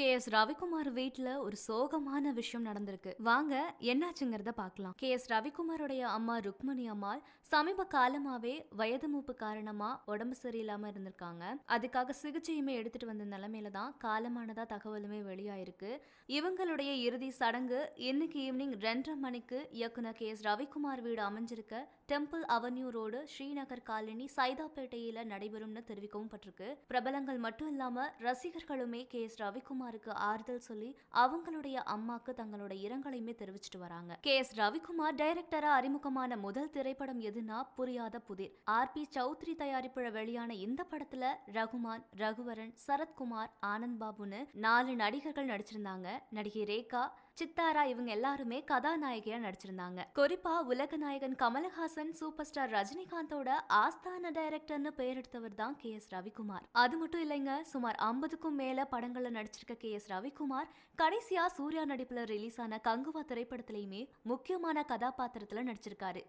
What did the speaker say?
K S Ravikumar வீட்டுல ஒரு சோகமான விஷயம் நடந்திருக்கு. வாங்க என்னாச்சுங்கிறத பார்க்கலாம். கே எஸ் ரவிக்குமாரோடைய அம்மா ருக்மணி அம்மாள் சமீப காலமாவே வயது மூப்பு காரணமா உடம்பு சரியில்லாம இருந்திருக்காங்க. அதுக்காக சிகிச்சையுமே எடுத்துட்டு வந்த நிலைமையில தான் காலமானதா தகவலுமே வெளியாயிருக்கு. இவங்களுடைய இறுதி சடங்கு இன்னைக்கு ஈவினிங் ரெண்டரை மணிக்கு இயக்குனர் கே எஸ் ரவிக்குமார் வீடு அமைஞ்சிருக்க temple avenue road Srinagar colony சைதாப்பேட்டையில நடைபெறும்னு தெரிவிக்கவும் பட்டிருக்கு. பிரபலங்கள் மட்டும் இல்லாம ரசிகர்களுமே கே எஸ் ரவிக்குமாருக்கு ஆறுதல் சொல்லி அவங்களுடைய அம்மாக்கு தங்களோட இரங்கலையுமே தெரிவிச்சிட்டு வராங்க. கே. எஸ். ரவிக்குமார் டைரக்டரா அறிமுகமான முதல் திரைப்படம் எதுனா புரியாத புதிர். ஆர். பி. சௌத்ரி தயாரிப்புல வெளியான இந்த படத்துல ரகுமான் ரகுவரன் சரத்குமார் ஆனந்த் பாபுன்னு நாலு நடிகர்கள் நடிச்சிருந்தாங்க. நடிகை ரேகா சித்தாரா இவங்க எல்லாருமே கதாநாயகியா நடிச்சிருந்தாங்க. குறிப்பா உலக நாயகன் கமலஹாசன் சூப்பர் ஸ்டார் ரஜினிகாந்தோட ஆஸ்தான டைரக்டர்னு பெயர் எடுத்தவர் தான் கே எஸ் ரவிக்குமார். அது மட்டும் இல்லைங்க சுமார் ஐம்பதுக்கும் மேல படங்கள்ல நடிச்சிருக்க கே எஸ் ரவிக்குமார் கடைசியா சூர்யா நடிப்புல ரிலீஸ் ஆன கங்குவா திரைப்படத்திலயுமே முக்கியமான கதாபாத்திரத்துல நடிச்சிருக்காரு.